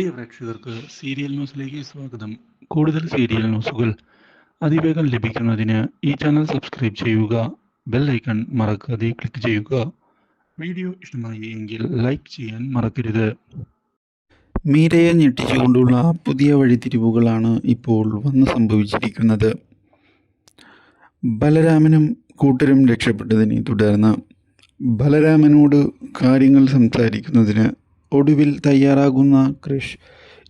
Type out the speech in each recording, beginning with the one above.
പ്രിയ പ്രേക്ഷകർക്ക് സീരിയൽ ന്യൂസിലേക്ക് സ്വാഗതം. കൂടുതൽ സീരിയൽ ന്യൂസുകൾ അതിവേഗം ലഭിക്കുന്നതിന് ഈ ചാനൽ സബ്സ്ക്രൈബ് ചെയ്യുക ബെൽ ഐക്കൺ മറക്കാതെ ക്ലിക്ക് ചെയ്യുക. വീഡിയോ ഇഷ്ടമായി എങ്കിൽ ലൈക്ക് ചെയ്യാൻ മറക്കരുത്. മീരയെ ഞെട്ടിച്ചുകൊണ്ടുള്ള പുതിയ വഴിത്തിരിവുകളാണ് ഇപ്പോൾ വന്ന് സംഭവിച്ചിരിക്കുന്നത്. ബലരാമനും കൂട്ടരും രക്ഷപ്പെട്ടതിനെ തുടർന്ന് ബലരാമനോട് കാര്യങ്ങൾ സംസാരിക്കുന്നതിന് ഒടുവിൽ തയ്യാറാകുന്ന ക്രിഷ്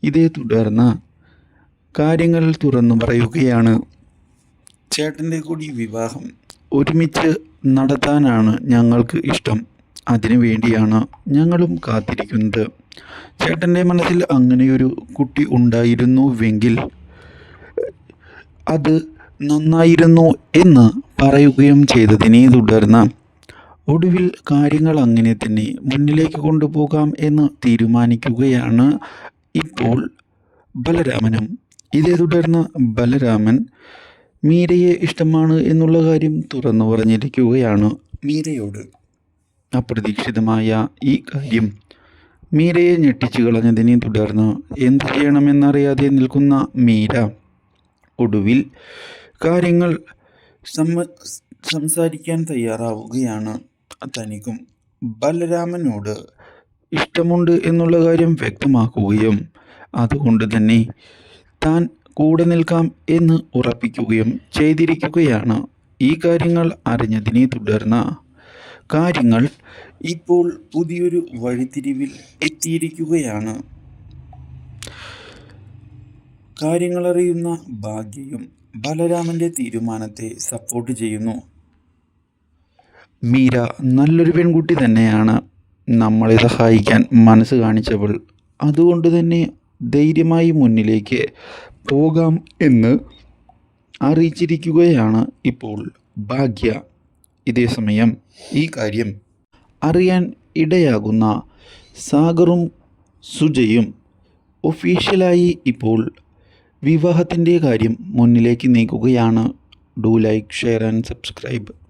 ഇതേ തുടർന്ന് കാര്യങ്ങൾ തുറന്നു പറയുകയാണ്. ചേട്ടന്റെ കൂടി വിവാഹം ഒരുമിച്ച് നടത്താനാണ് ഞങ്ങൾക്ക് ഇഷ്ടം. അതിനു വേണ്ടിയാണ് ഞങ്ങളും കാത്തിരിക്കുന്നത്. ചേട്ടന്റെ മനസ്സിൽ അങ്ങനെയൊരു കുട്ടി ഉണ്ടായിരുന്നുവെങ്കിൽ അത് നന്നായിരുന്നു എന്ന് പറയുകയും ചെയ്തതിനെ തുടർന്ന് ഒടുവിൽ കാര്യങ്ങൾ അങ്ങനെ തന്നെ മുന്നിലേക്ക് കൊണ്ടുപോകാം എന്ന് തീരുമാനിക്കുകയാണ്. ഇപ്പോൾ ബലരാമനും ഇതേ തുടർന്ന് ബലരാമൻ മീരയെ ഇഷ്ടമാണ് എന്നുള്ള കാര്യം തുറന്നു പറഞ്ഞിരിക്കുകയാണ്. മീരയോട് അപ്രതീക്ഷിതമായ ഈ കാര്യം മീരയെ ഞെട്ടിച്ചു കളഞ്ഞതിനെ തുടർന്ന് എന്തു ചെയ്യണമെന്നറിയാതെ നിൽക്കുന്ന മീര ഒടുവിൽ കാര്യങ്ങൾ സംസാരിക്കാൻ തയ്യാറാവുകയാണ്. തനിക്കും ബലരാമനോട് ഇഷ്ടമുണ്ട് എന്നുള്ള കാര്യം വ്യക്തമാക്കുകയും അതുകൊണ്ട് തന്നെ താൻ കൂടെ നിൽക്കാം എന്ന് ഉറപ്പിക്കുകയും ചെയ്തിരിക്കുകയാണ്. ഈ കാര്യങ്ങൾ അറിഞ്ഞതിനെ തുടർന്ന് കാര്യങ്ങൾ ഇപ്പോൾ പുതിയൊരു വഴിത്തിരിവിൽ എത്തിയിരിക്കുകയാണ്. കാര്യങ്ങളറിയുന്ന ഭാഗ്യയും ബലരാമന്റെ തീരുമാനത്തെ സപ്പോർട്ട് ചെയ്യുന്നു. മീര നല്ലൊരു പെൺകുട്ടി തന്നെയാണ് നമ്മളെ സഹായിക്കാൻ മനസ്സ് കാണിച്ചവൾ. അതുകൊണ്ട് തന്നെ ധൈര്യമായി മുന്നിലേക്ക് പോകാം എന്ന് അറിയിച്ചിരിക്കുകയാണ് ഇപ്പോൾ ഭാഗ്യ. ഇതേസമയം ഈ കാര്യം അറിയാൻ ഇടയാകുന്ന സാഗറും സുജയും ഒഫീഷ്യലായി ഇപ്പോൾ വിവാഹത്തിന്റെ കാര്യം മുന്നിലേക്ക് നീക്കുകയാണ്. Do like share and subscribe.